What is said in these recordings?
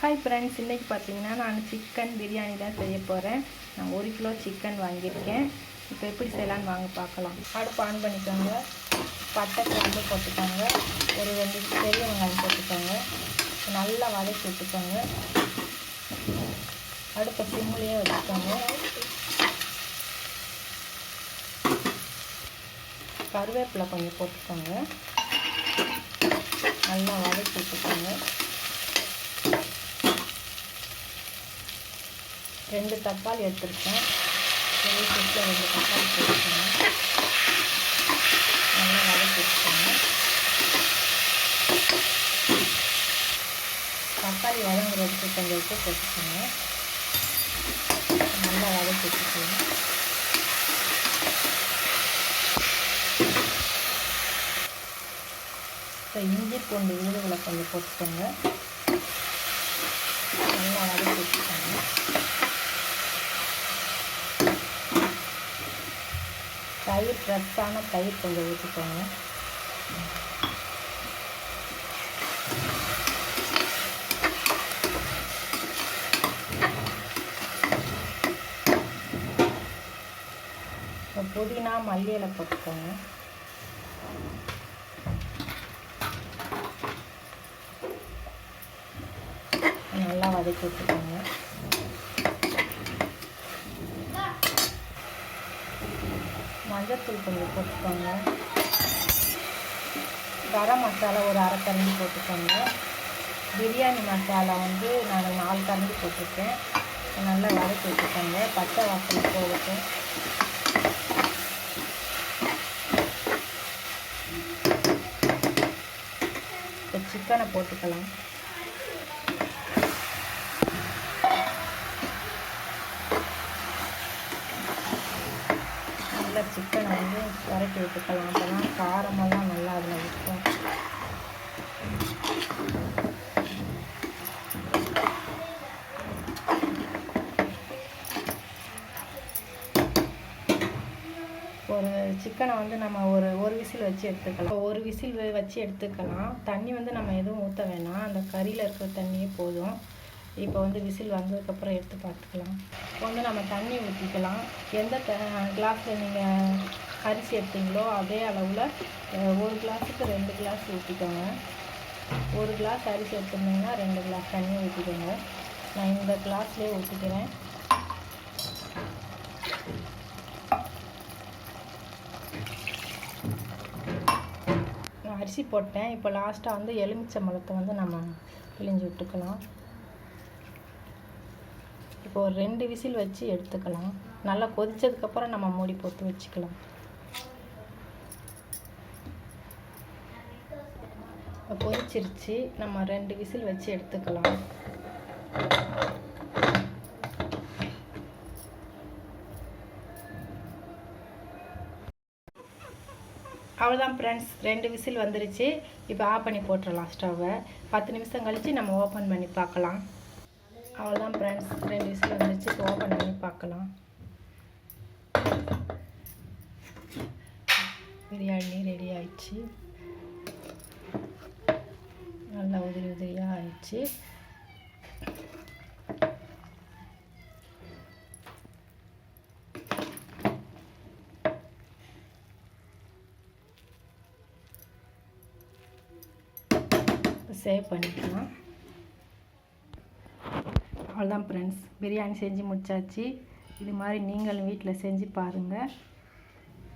Hi friends இன்றைக்கி பார்த்தீங்கன்னா நான் சிக்கன் பிரியாணி தான் செய்ய போகிறேன் நான் ஒரு கிலோ சிக்கன் வாங்கியிருக்கேன். இப்போ எப்படி செய்யலான்னு வாங்க பார்க்கலாம். அடுப்பு ஆன் பண்ணிக்கோங்க. பட்டை கிராம்பு போட்டுக்கோங்க. ஒரு ரெண்டு பெரிய வெங்காயம் போட்டுக்கோங்க. நல்லா வதக்கி விட்டுக்கோங்க. அடுப்பை சிம்முலேயே வச்சுக்கோங்க. கருவேப்பிலை கொஞ்சம் போட்டுக்கோங்க. நல்லா வதக்கி விட்டுக்கோங்க ரெண்டு தக்காளி எடுத்துருக்கேன். பெரிய செட்டில் ரெண்டு தக்காளி போட்டுக்கணும் நல்லா வதக்கி வச்சுக்கோங்க. தக்காளி வதங்குறதுக்கு கொஞ்சம் உப்பு போட்டுக்கோங்க. நல்லா வதக்கி வச்சுக்கணும் இப்போ இஞ்சி பூண்டு விழுதுகளை கொஞ்சம் போட்டுக்கோங்க நல்லா வதக்கி வச்சுக்கோங்க தயிர் ஃப்ரெஷ்ஷான தயிர் கொஞ்சம் ஊற்றிக்கோங்க. இப்போ புதினா மல்லி இலை போட்டுக்கோங்க. நல்லா வதக்கி விட்டுக்கோங்க. மஞ்சத்தூள் கொஞ்சம் போட்டுக்கோங்க. கரம் மசாலா ஒரு அரை கரண்டி போட்டுக்கோங்க. பிரியாணி மசாலா வந்து நான் நாலு கரண்டி போட்டிருக்கேன். நல்லா வதக்கி வச்சுக்கோங்க. பச்சை வாசனை போகட்டும். இப்போ சிக்கனை போட்டுக்கலாம். நல்லா சிக்கனை வந்து வதக்கி விட்டுக்கலாம் அப்போ தான் காரமெல்லாம் நல்லா அதில் இருக்கும். ஒரு சிக்கனை வந்து நம்ம ஒரு ஒரு விசில் வச்சு எடுத்துக்கலாம். ஒரு விசில் வச்சு எடுத்துக்கலாம். தண்ணி வந்து நம்ம எதுவும் ஊற்ற வேணாம். அந்த கறியில் இருக்கிற தண்ணியே போதும். இப்போ வந்து விசில் வந்ததுக்கப்புறம் எடுத்து பார்த்துக்கலாம். இப்போ வந்து நம்ம தண்ணி ஊற்றிக்கலாம் எந்த த கிளாஸில் நீங்கள் அரிசி எடுத்தீங்களோ அதே அளவில் ஒரு கிளாஸுக்கு ரெண்டு கிளாஸ் ஊற்றிக்கோங்க ஒரு கிளாஸ் அரிசி எடுத்துருந்தீங்கன்னா ரெண்டு கிளாஸ் தண்ணி ஊற்றிக்கோங்க நான் இந்த கிளாஸ்லேயே ஊற்றிக்கிறேன் நான் அரிசி போட்டேன். இப்போ லாஸ்ட்டாக வந்து எலுமிச்சம்பழத்தை வந்து நம்ம பிழிஞ்சு விட்டுக்கலாம். இப்போ ஒரு ரெண்டு விசில் வச்சு எடுத்துக்கலாம். நல்லா கொதிச்சதுக்கப்புறம் நம்ம மூடி போட்டு வச்சுக்கலாம். கொதிச்சிருச்சு. நம்ம ரெண்டு விசில் வச்சு எடுத்துக்கலாம். அவ்வளோதான் ஃப்ரெண்ட்ஸ் ரெண்டு விசில் வந்துருச்சு. இப்போ ஆஃப் பண்ணி போட்டுடலாம் ஸ்டவ்வை. பத்து நிமிஷம் கழித்து நம்ம ஓப்பன் பண்ணி பார்க்கலாம். அவ்வளோதான் ஃப்ரெண்ட்ஸ் ரெண்டு விசில் வந்துச்சு இப்போ ஓப்பன் பண்ணி பார்க்கலாம். பிரியாணி ரெடி ஆயிடுச்சு. நல்லா உதிரி உதிரியாக ஆயிடுச்சு. சேவ் பண்ணிக்கலாம். அவ்வளோதான் ஃப்ரெண்ட்ஸ் பிரியாணி செஞ்சு முடிச்சாச்சு. இது மாதிரி நீங்களும் வீட்டில் செஞ்சு பாருங்கள்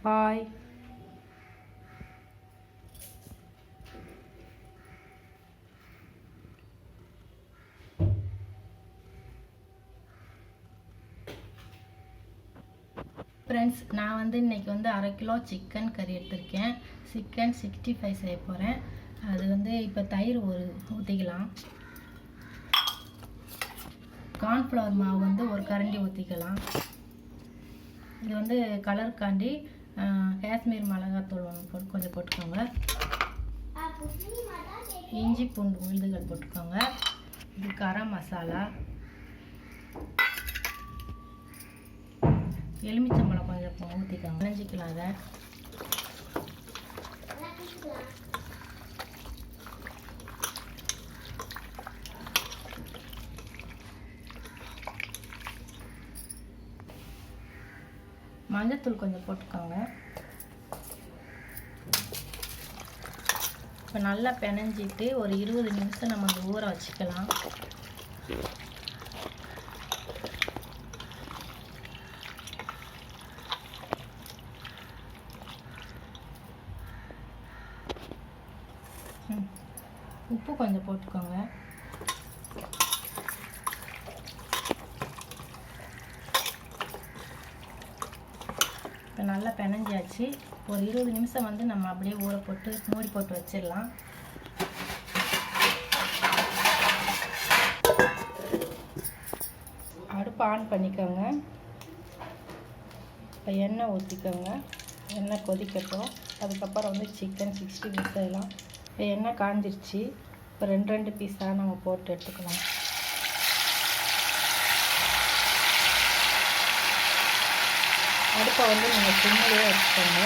பாய் ஃப்ரெண்ட்ஸ் நான் வந்து இன்றைக்கி வந்து அரை கிலோ சிக்கன் கறி எடுத்திருக்கேன். சிக்கன் சிக்ஸ்டி ஃபைவ் செய்ய போகிறேன் அது வந்து இப்போ தயிர் ஒரு ஊற்றிக்கலாம் கார்ன்ஃப்ளவர் மாவு வந்து ஒரு கரண்டி ஊற்றிக்கலாம் இது வந்து கலருக்காண்டி காஷ்மீர் மிளகாத்தூள் ஒன்று போட்டு கொஞ்சம் போட்டுக்கோங்க. இஞ்சி பூண்டு விழுதுகள் போட்டுக்கோங்க. இது கரம் மசாலா. எலுமிச்சம்பழம் கொஞ்சம் ஊற்றிக்கோங்க நினைஞ்சிக்கலாம் அதை. மஞ்சத்தூள் கொஞ்சம் போட்டுக்கோங்க. இப்போ நல்லா பிணைஞ்சிட்டு ஒரு இருபது நிமிஷம் நம்ம அந்த ஊற வச்சுக்கலாம். உப்பு கொஞ்சம் போட்டுக்கோங்க. இப்போ நல்லா பிணைஞ்சாச்சு ஒரு இருபது நிமிஷம் வந்து நம்ம அப்படியே ஊற போட்டு மூடி போட்டு வச்சிடலாம். அடுப்பு ஆன் பண்ணிக்கோங்க. இப்போ எண்ணெய் ஊற்றிக்கோங்க எண்ணெய் கொதிக்கட்டும். அதுக்கப்புறம் வந்து சிக்கன் சிக்ஸ்டி பீஸ் எல்லாம் இப்போ எண்ணெய் காஞ்சிருச்சு. இப்போ ரெண்டு ரெண்டு பீஸாக நம்ம போட்டு எடுத்துக்கலாம். அடுப்பை வந்து நீங்கள் சிம்மிலே வச்சுக்கோங்க.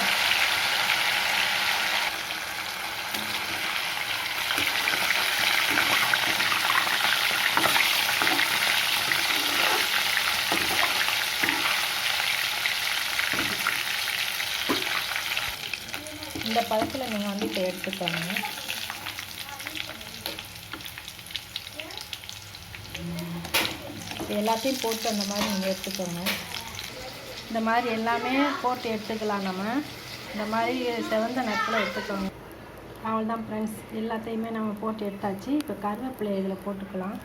இந்த பழத்தில் நீங்கள் வந்து இப்போ எடுத்துக்கோங்க. எல்லாத்தையும் போட்டு அந்த மாதிரி நீங்கள் எடுத்துக்கோங்க. இந்த மாதிரி எல்லாமே போட்டு எடுத்துக்கலாம் நம்ம. இந்த மாதிரி செவந்த நேரத்தில் எடுத்துக்கோங்க. அவ்வளோதான் ஃப்ரெண்ட்ஸ் எல்லாத்தையுமே நம்ம போட்டு எடுத்தாச்சு. இப்போ கருவேப்பிலை இதில் போட்டுக்கலாம்.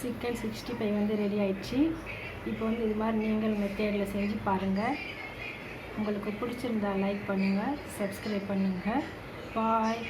சிக்கன் சிக்ஸ்டி ஃபைவ் வந்து ரெடி ஆயிடுச்சு. இப்போ வந்து இது மாதிரி நீங்கள் மெத்தேடில் செஞ்சு பாருங்கள் உங்களுக்கு பிடிச்சிருந்தா லைக் பண்ணுங்கள் சப்ஸ்கிரைப் பண்ணுங்கள் பாய்